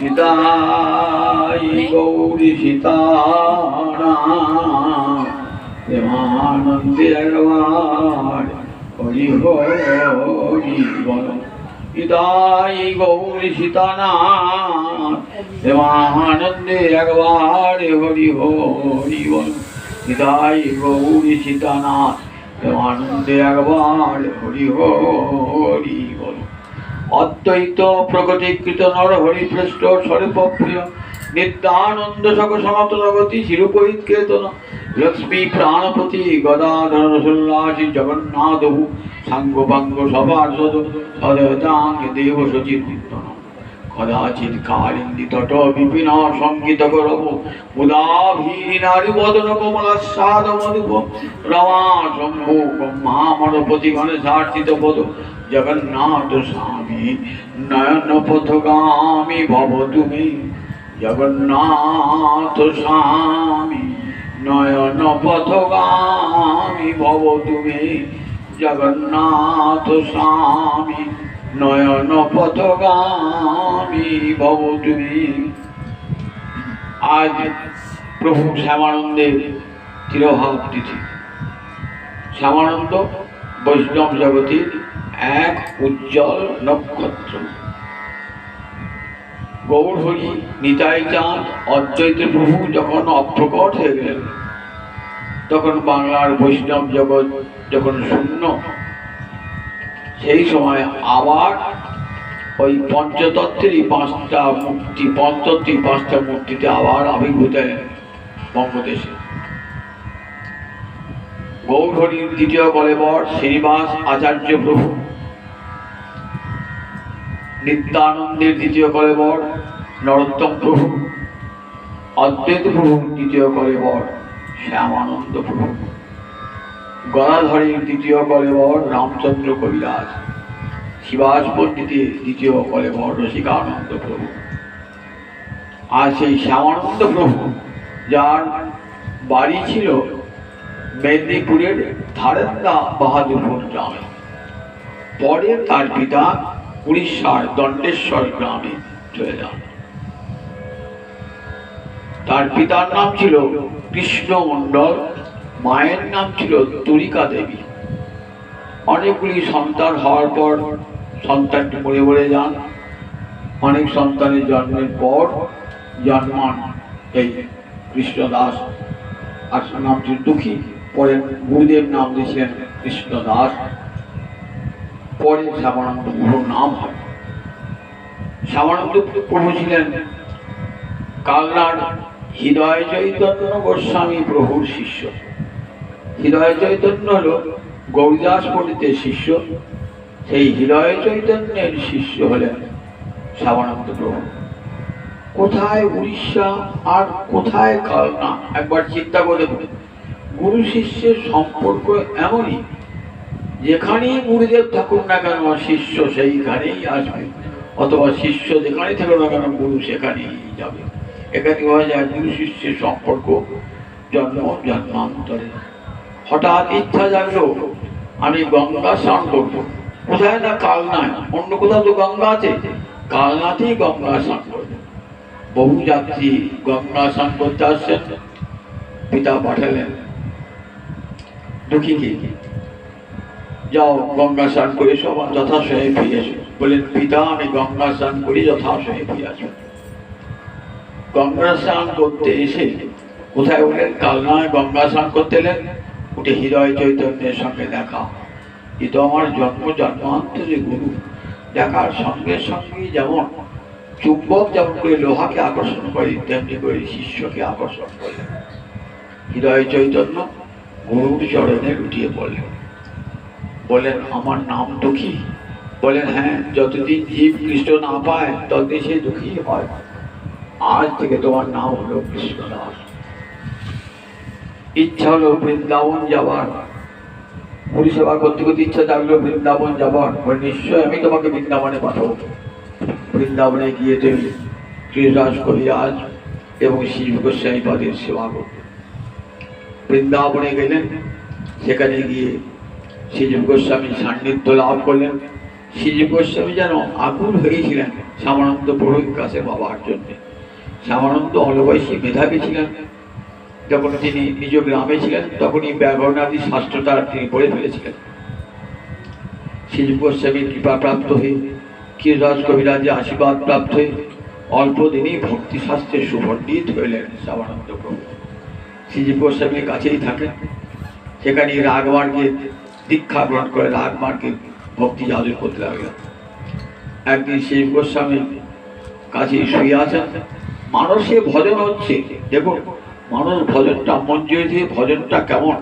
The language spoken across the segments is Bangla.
নিতাই গৌরী সীতারা। প্রেমানন্দে একবার হরি হরি বল। নিতাই গৌরী সীতানাথ প্রেমানন্দে একবার হরি হরি বল। নিতাই গৌরী সীতানাথ প্রেমানন্দে একবার হরি হরি বল। অদ্বৈত প্রগতিকৃত নর হরিপৃষ্ট স্বরূপ প্রিয় নিত্যানন্দ সক সনাতন গতি শিরুপহিত কেতন লক্ষ্মী প্রাণপতি গদাধর রসোল্লাসী জগন্নাথ সাঙ্গ সবার সদ সদতাং দেব সচিত কদাচিৎ কালিন্দি তট বিপিন সংগীত করব মুদাভীরি নারী বদন কমলাস্বাদ মধুপ রমা শম্ভু মহামণপতি গণেশার্চিত পদ জগন্নাথ স্বামী নয়ন পথগামী ভব তুমি। জগন্নাথ স্বামী নয়ন পথগামী ভব তুমি। জগন্নাথ স্বামী নয়ন পথগামী ভব তুমি। আজ প্রভু শ্যামানন্দের তিরোভাব তিথি। শ্যামানন্দ বৈষ্ণব জগতের এক উজ্জ্বল নক্ষত্র। গৌরহরি নিতাই চাঁদ, অদ্বৈত প্রভু যখন অপ্রকট হয়ে গেলেন, তখন বাংলার বৈষ্ণব জগৎ যখন শূন্য, সেই সময় আবার ওই পঞ্চতত্ত্বেরই পাঁচটা মূর্তি পঞ্চত্রী পাঁচটা মূর্তিতে আবার আবির্ভূত বঙ্গদেশে। গৌরহরির দ্বিতীয় কলেবর শ্রীনিবাস আচার্য প্রভু। নিত্যানন্দের দ্বিতীয় কলেবর নরোত্তম প্রভু। অদ্বৈত প্রভুর দ্বিতীয় কলেবর শ্যামানন্দ প্রভু। গদাধরের দ্বিতীয় কলেবর রামচন্দ্র কবিরাজ। শিবাস পণ্ডিতের দ্বিতীয় কলেবর রসিকানন্দ প্রভু। আর সেই শ্যামানন্দ প্রভু, যার বাড়ি ছিল মেদিনীপুরের ধারেন্দা বাহাদুরপুর গ্রামে পরে তার পিতা উড়িষ্যার দণ্ডেশ্বর গ্রামে চলে যান। তার পিতার নাম ছিল কৃষ্ণ মণ্ডল, মায়ের নাম ছিল তরিকা দেবী। অনেকগুলি সন্তান হওয়ার পর সন্তানটি মরে মরে যান। অনেক সন্তানের জন্মের পর জন্মান এই কৃষ্ণদাস আর নাম ছিল দুঃখী। পরে গুরুদেব নাম দিয়েছিলেন কৃষ্ণদাস পরে শ্যামানন্দ প্রভুর নাম হয়। শ্যামানন্দ প্রভু ছিলেন কালনার হৃদয় চৈতন্য গোস্বামী প্রভুর শিষ্য। হৃদয় চৈতন্য হল গৌরদাস পণ্ডিতের শিষ্য। সেই হৃদয় চৈতন্যের শিষ্য হলেন শ্যামানন্দ প্রভু। কোথায় উড়িষ্যা আর কোথায় কালনা একবার চিন্তা করে গুরু শিষ্যের সম্পর্ক এমনই, যেখানেই গুরুদেব থাকুন না কেন শিষ্য সেইখানেই আসবে। অথবা শিষ্য যেখানে থাকুক না কেন, গুরু সেখানেই যাবে। এখানে বলা যায় গুরু শিষ্যের সম্পর্ক জন্ম, জন্মান্তরে। হঠাৎ ইচ্ছা জাগলো, আমি গঙ্গা স্নান করব। কোথায় না কালনায় অন্য কোথাও তো গঙ্গা আছে। কালনাতেই গঙ্গা স্নান করব। বহু যাত্রী গঙ্গা স্নান করতে আসছেন, পিতা পাঠালেন দুঃখীকে যাও, গঙ্গা স্নান করে সব যথাসময়ে ফিরে এসো বললেন পিতা, আমি গঙ্গা স্নান করি যথাসময়ে ফিরে আসব গঙ্গা স্নান করতে এসে কোথায় উঠলেন? কালনায় গঙ্গা স্নান করতে এলেন। উঠে হৃদয় চৈতন্যের সঙ্গে দেখা। এ তো আমার জন্ম, জন্মান্তরে গুরু। দেখার সঙ্গে সঙ্গে যেমন চুম্বক যেমন করে লোহাকে আকর্ষণ করে, তেমনি করে শিষ্যকে আকর্ষণ করে। হৃদয় চৈতন্য গুরুর চরণে লুটিয়ে পড়লেন। বলেন, আমার নাম দুঃখী? বলেন হ্যাঁ যতদিন জীব কৃষ্ণ না পায়, ততদিন সে দুঃখী হয়। আজ থেকে তোমার নাম হলো কৃষ্ণদাস। ইচ্ছা হলো বৃন্দাবন যাবার পরিষেবা করতে করতে ইচ্ছা থাকল বৃন্দাবন যাবার বলে নিশ্চয় আমি তোমাকে বৃন্দাবনে পাঠাবো। বৃন্দাবনে গিয়ে তুমি কৃষ্ণদাস কবিরাজ এবং শিব গোস্বামী পাদের সেবা করবে বৃন্দাবনে গেলেন। সেখানে গিয়ে শ্রীজীব গোস্বামী সান্নিধ্য লাভ করলেন। শ্রীজীব গোস্বামী যেন আকুল হয়েছিলেন শ্যামানন্দ পুরোহিত কাছে বাবার জন্যে শ্যামানন্দ অলবয়সী মেধাবী ছিলেন। যখন তিনি নিজ গ্রামে ছিলেন, তখনই ব্যাকরণাদি শাস্ত্রটা তিনি পড়ে ফেলেছিলেন। শিব গোস্বামীর কৃপা প্রাপ্ত হয়ে ক্ষীররাজ কবিরাজের আশীর্বাদ প্রাপ্ত হয়ে অল্প দিনেই ভক্তি শাস্ত্রের সুপণ্ডিত হইলেন শ্যামানন্দ প্রভু। শ্রীজীব গোস্বামীর কাছেই থাকেন সেখানে রাগমার্গে দীক্ষা গ্রহণ করে রাগমার্গে ভক্তি জাদু করতে লাগলেন একদিন শিব গোস্বামী কাছে শুয়ে আছেন। মানুষে ভজন হচ্ছে। দেখুন, মানুষ ভজনটা মঞ্জুরি দিয়ে ভজনটা কেমন?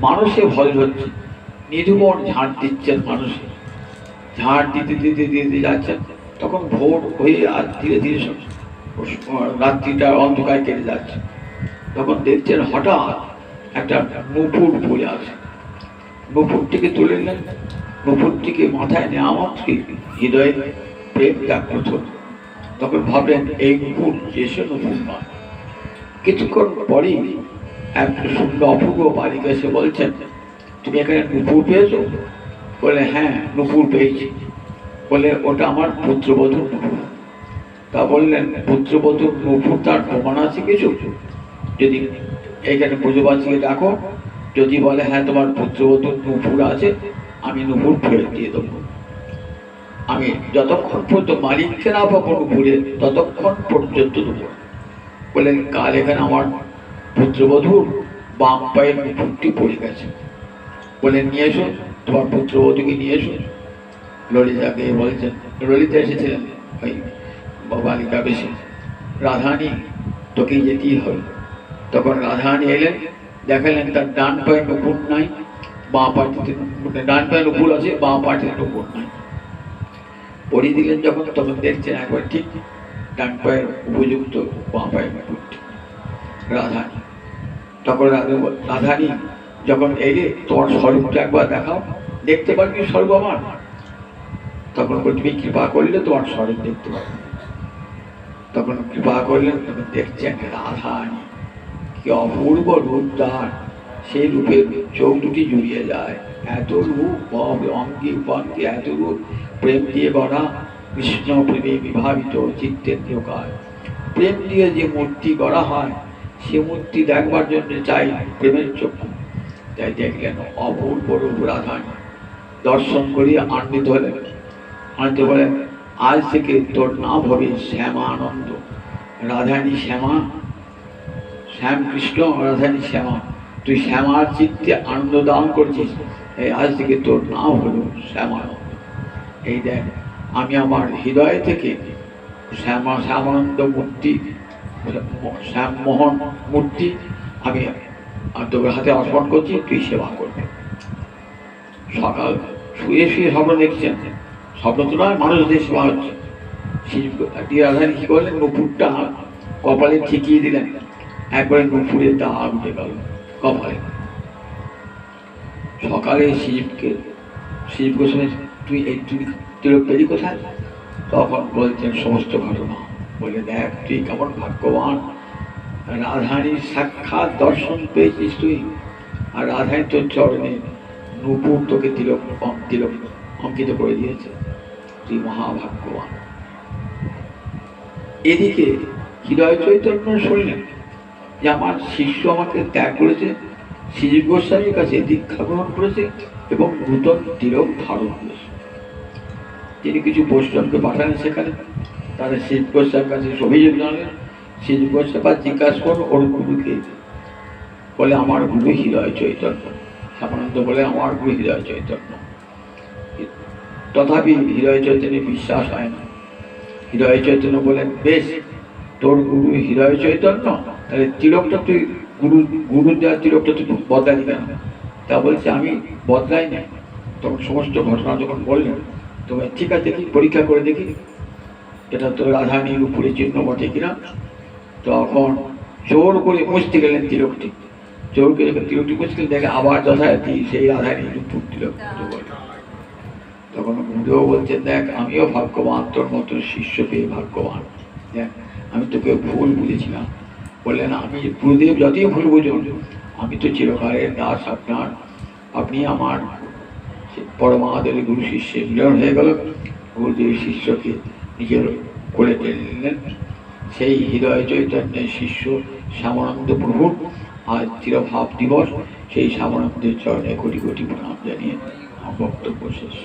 মানুষে ভজন হচ্ছে। নিধুমন ঝাঁট দিচ্ছেন মানুষে। ঝাঁট দিতে দিতে দিতে যাচ্ছেন। তখন ভোর হয়ে আর ধীরে ধীরে রাত্রিটা অন্ধকার কেটে যাচ্ছে। তখন দেখছেন হঠাৎ একটা নুপুর পড়ে আছে নুপুরটিকে তুলে নিলেন। নুপুরটিকে মাথায় নেওয়া মাত্রই হৃদয়ে প্রেম জাগ্রত। তখন ভাবলেন, এই নুপুর এসে নুপুর নয়। কিছুক্ষণ পরেই এক সুন্দর অপূর্ব বালিকা এসে বলছেন, তুমি এখানে নুপুর পেয়েছ? বলে হ্যাঁ নুপুর পেয়েছি। বলে ওটা আমার পুত্রবধূর নুপুর। তা বললেন, পুত্রবধূর নুপুর তার প্রমাণ আছে কিছু? যদি এইখানে পুজোবাসীকে ডাকো, যদি বলে হ্যাঁ তোমার পুত্রবধূর নুপুর আছে, আমি নুপুর ফেরত দিয়ে দেবো। আমি যতক্ষণ পর্যন্ত মালিককে না পাবো নুপুরে, ততক্ষণ পর্যন্ত দেবো। বললেন, কাল এখানে আমার পুত্রবধূর বাম পায়ের নুপুরটি পড়ে গেছে। বলে নিয়ে এসো, তোমার পুত্রবধূকে নিয়ে এসো। ললিতাকে বলছেন, ললিতা এসেছিলেন? ওই বালিকা বেশি। রাধানি তোকে যেতেই হবে। তখন রাধানি এলেন, দেখালেন তার ডান পায়ে নুপুর নাই, বাঁ পাটিতে ডান পায়ে নুপুর আছে, বাঁ পাটিতে নুপুর নাই। পরিয়ে দিলেন যখন, তখন দেখছেন একবার ঠিক ডান পায়ের উপযুক্ত বাঁ পায়ের নুপুরটি রাধানি তখন রাধা রাধানি যখন এলে, তোমার স্বরূপটা একবার দেখাও, দেখতে পারবি স্বরূপ আমার? তখন তুমি কৃপা করলে তোমার স্বরূপ দেখতে পারবে তখন কৃপা করলেন, তখন দেখছেন রাধানি কি অপূর্ব রূপ তার সেই রূপে চোখ দুটি জুড়িয়ে যায়। এত রূপ অঙ্গি উপাঙ্গি এত রূপ, প্রেম দিয়ে গড়া কৃষ্ণ প্রেমে বিভাবিত চিত্তের প্রকার। প্রেম দিয়ে যে মূর্তি গড়া হয়, সে মূর্তি দেখবার জন্য চাই প্রেমের চক্ষু। তাই দেখলেন অপূর্ব রূপ রাধানি দর্শন করিয়ে আনন্দিত হলেন আনন্দিত বলেন আজ থেকে তোর নাম হবে শ্যামা আনন্দ রাধানী শ্যামা শ্যাম কৃষ্ণ রাধানী শ্যামা, তুই শ্যামার চিত্তে আনন্দ দান করছিস। এই আজ থেকে তোর নাম হলো শ্যামানন্দ এই দেখ, আমি আমার হৃদয় থেকে শ্যামা শ্যামানন্দ মূর্তি শ্যাম মোহন মূর্তি আমি তোর হাতে অর্পণ করছি, তুই সেবা করবি। সকাল শুয়ে শুয়ে স্বপ্ন দেখছেন। স্বপ্ন তো নয় মানুষদের সেবা হচ্ছে। রাধানী কি করলেন? নুপুরটা কপালে ঠিকিয়ে দিলেন। একবারে নুপুরে দাগ উঠে গেল কপালে। সকালে শিবকে, শিব গোস্বামী, তুই এই, তুই তিলক পেলি কোথায়? তখন বলছেন, সমস্ত ঘটনা। বলে, দেখ, তুই কেমন ভাগ্যবান। রাধানীর সাক্ষাৎ দর্শন পেয়েছিস তুই। আর রাধানী তোর চরণে নুপুর তোকে তিলক তিলক অঙ্কিত করে দিয়েছে। তুই মহাভাগ্যবান। এদিকে হৃদয় চৈতন্য শুনলেন যে আমার শিষ্য আমাকে ত্যাগ করেছে শ্রী গোস্বামীর কাছে দীক্ষা গ্রহণ করেছে এবং নূতন তিলক ধারণ করেছে। তিনি কিছু বৈষ্ণবকে পাঠালেন সেখানে তারা শিব গোস্বামীর কাছে অভিযোগ জানালেন শিব গোস্বামী জিজ্ঞাসা করো ওর গুরুকে। বলে, আমার গুরু হৃদয় চৈতন্য। শ্যামানন্দ বলে, আমার গুরু হৃদয় চৈতন্য। তথাপি হৃদয় চৈতন্যে বিশ্বাস হয় না। হৃদয় চৈতন্য বলেন বেশ, তোর গুরু হৃদয় চৈতন্য? তাহলে তিলকটা তুই গুরু গুরু দেওয়ার তিলকটা তুই বদলালি কেন তা বলছে, আমি বদলাই নাই। তখন সমস্ত ঘটনা যখন বললেন তবে ঠিক আছে, দেখি, পরীক্ষা করে দেখি, এটা তো রাধানীর উপরে চিহ্ন বটে কিনা। তখন জোর করে মুছতে গেলেন তিলকটি। জোর করে তিলকটি মুছতে দেখে আবার যথারীতি সেই রাধানীর উপর তিলক তখন গুরুদেব বলছেন, দেখ, আমিও ভাগ্যবান, তোর মতো শিষ্য পেয়ে ভাগ্যবান। দেখ, আমি তোকে ভুল বুঝেছিলাম বললেন, আমি গুরুদেব যতই ভুল বুঝুন, আমি তো চিরকালের দাস আপনার। আপনি আমার পরমাদের গুরু শিষ্যে মিলন হয়ে গেল। গুরুদেব শিষ্যকে নিজের করে নিলেন। সেই হৃদয় চৈতন্যের শিষ্য শ্যামানন্দ প্রভুর আজ চিরভাব দিবস। সেই শ্যামানন্দের চরণে কোটি কোটি প্রণাম জানিয়ে বক্তব্য শেষ।